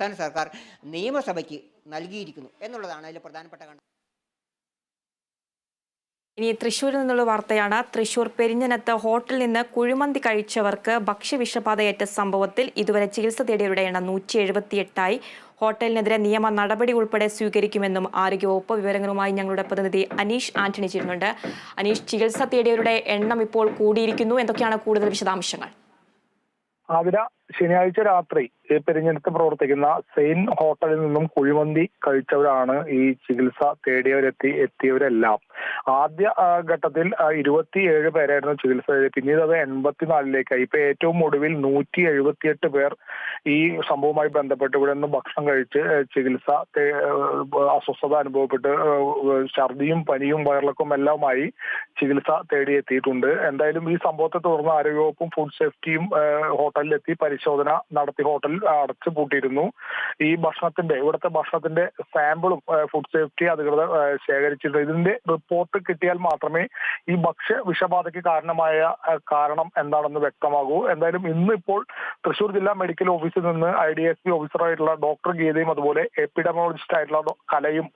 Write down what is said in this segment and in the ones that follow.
സംസ്ഥാന സർക്കാർ നിയമസഭയ്ക്ക് നൽകിയിരിക്കുന്നു എന്നുള്ളതാണ് അതിൽ പ്രധാനപ്പെട്ട കണ്ടത് ഇനി തൃശ്ശൂരിൽ നിന്നുള്ള വാർത്തയാണ്. തൃശൂർ പെരിഞ്ഞനത്ത് ഹോട്ടലിൽ നിന്ന് കുഴിമന്തി കഴിച്ചവർക്ക് ഭക്ഷ്യവിഷബാധയേറ്റ സംഭവത്തിൽ ഇതുവരെ ചികിത്സ തേടിയവരുടെ എണ്ണം നൂറ്റി എഴുപത്തിയെട്ടായി ഹോട്ടലിനെതിരെ നിയമ നടപടി ഉൾപ്പെടെ സ്വീകരിക്കുമെന്നും ആരോഗ്യവകുപ്പ് വിവരങ്ങളുമായി ഞങ്ങളുടെ പ്രതിനിധി അനീഷ് ആന്റണി ചേരുന്നുണ്ട്. അനീഷ് ചികിത്സ തേടിയവരുടെ എണ്ണം ഇപ്പോൾ കൂടിയിരിക്കുന്നു. എന്തൊക്കെയാണ് കൂടുതൽ വിശദാംശങ്ങൾ? ശനിയാഴ്ച രാത്രി പെരിഞ്ഞെടുത്ത് പ്രവർത്തിക്കുന്ന സെയിൻ ഹോട്ടലിൽ നിന്നും കുഴിമന്തി കഴിച്ചവരാണ് ഈ ചികിത്സ തേടിയവരെത്തി എത്തിയവരെല്ലാം. ആദ്യ ഘട്ടത്തിൽ ഇരുപത്തിയേഴ് പേരായിരുന്നു ചികിത്സ പിന്നീട് അത് എൺപത്തിനാലിലേക്കായി. ഇപ്പൊ ഏറ്റവും ഒടുവിൽ നൂറ്റി എഴുപത്തിയെട്ട് പേർ ഈ സംഭവവുമായി ബന്ധപ്പെട്ട് ഇവിടെ നിന്ന് ഭക്ഷണം കഴിച്ച് ചികിത്സ അസ്വസ്ഥത അനുഭവപ്പെട്ട് ഛർദിയും പനിയും വയറിളക്കവും എല്ലാമായി ചികിത്സ തേടിയെത്തിയിട്ടുണ്ട്. എന്തായാലും ഈ സംഭവത്തെ തുടർന്ന് ആരോഗ്യവകുപ്പും ഫുഡ് സേഫ്റ്റിയും ഹോട്ടലിലെത്തി പരിശോധന നടത്തി ഹോട്ടൽ അടച്ചു പൂട്ടിയിരുന്നു. ഈ ഭക്ഷണത്തിന്റെ ഇവിടുത്തെ ഭക്ഷണത്തിന്റെ സാമ്പിളും ഫുഡ് സേഫ്റ്റി അധികൃതർ ശേഖരിച്ചിട്ടുണ്ട്. ഇതിന്റെ റിപ്പോർട്ട് കിട്ടിയാൽ മാത്രമേ ഈ ഭക്ഷ്യ വിഷബാധയ്ക്ക് കാരണമായ കാരണം എന്താണെന്ന് വ്യക്തമാകൂ. എന്തായാലും ഇന്ന് ഇപ്പോൾ തൃശൂർ ജില്ലാ മെഡിക്കൽ ഓഫീസിൽ നിന്ന് ഐ ഡി എസ് പി ഓഫീസറായിട്ടുള്ള ഡോക്ടർ ഗീതയും അതുപോലെ എപ്പിഡമോളജിസ്റ്റ് ആയിട്ടുള്ള കലയും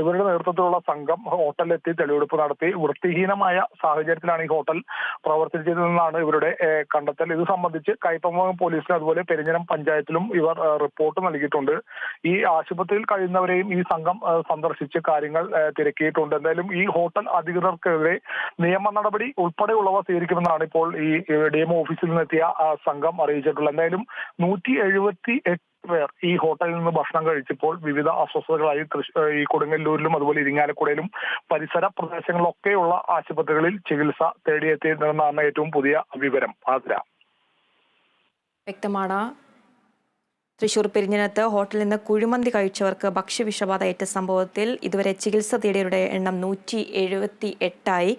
ഇവരുടെ നേതൃത്വത്തിലുള്ള സംഘം ഹോട്ടലിലെത്തി തെളിവെടുപ്പ് നടത്തി. വൃത്തിഹീനമായ സാഹചര്യത്തിലാണ് ഈ ഹോട്ടൽ പ്രവർത്തിച്ചതെന്നാണ് ഇവരുടെ കണ്ടെത്തൽ. ഇത് സംബന്ധിച്ച് കൈപ്പമംഗം പോലീസിലും അതുപോലെ പെരിഞ്ഞനം പഞ്ചായത്തിലും ഇവർ റിപ്പോർട്ട് നൽകിയിട്ടുണ്ട്. ഈ ആശുപത്രിയിൽ കഴിയുന്നവരെയും ഈ സംഘം സന്ദർശിച്ച് കാര്യങ്ങൾ തിരക്കിയിട്ടുണ്ട്. എന്തായാലും ഈ ഹോട്ടൽ അധികൃതർക്കെതിരെ നിയമ നടപടി ഉൾപ്പെടെയുള്ളവ സ്വീകരിക്കുമെന്നാണ് ഇപ്പോൾ ഈ ഡി എം ഓഫീസിൽ നിന്നെത്തിയ സംഘം അറിയിച്ചിട്ടുള്ളത്. എന്തായാലും നൂറ്റി എഴുപത്തി പേർ ഈ ഹോട്ടലിൽ നിന്ന് ഭക്ഷണം കഴിച്ചപ്പോൾ വിവിധ അസ്വസ്ഥതകളായി ഈ കൊടുങ്ങല്ലൂരിലും അതുപോലെ ഇരിങ്ങാലക്കുടയിലും പരിസര പ്രദേശങ്ങളിലൊക്കെയുള്ള ആശുപത്രികളിൽ ചികിത്സ തേടിയെത്തിയിരുന്നതെന്നാണ് ഏറ്റവും പുതിയ വിവരം. ആതിര. വ്യക്തമാണ്. തൃശൂർ പെരിഞ്ഞനത്ത് ഹോട്ടലിൽ നിന്ന് കുഴിമന്തി കഴിച്ചവർക്ക് ഭക്ഷ്യവിഷബാധ ഏറ്റ സംഭവത്തിൽ ഇതുവരെ ചികിത്സ തേടിയവരുടെ എണ്ണം നൂറ്റി എഴുപത്തി എട്ടായി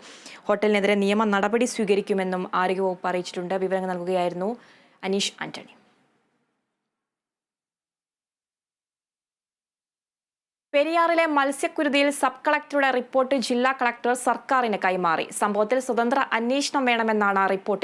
ഹോട്ടലിനെതിരെ നിയമ നടപടി സ്വീകരിക്കുമെന്നും ആരോഗ്യവകുപ്പ് അറിയിച്ചിട്ടുണ്ട്. വിവരങ്ങൾ നൽകുകയായിരുന്നു അനീഷ് ആന്റണി. പെരിയാറിലെ മത്സ്യക്കുരുതിയിൽ സബ് കളക്ടറുടെ റിപ്പോർട്ട് ജില്ലാ കളക്ടർ സർക്കാരിന് കൈമാറി. സംഭവത്തിൽ സ്വതന്ത്ര അന്വേഷണം വേണമെന്നാണ് റിപ്പോർട്ടിൽ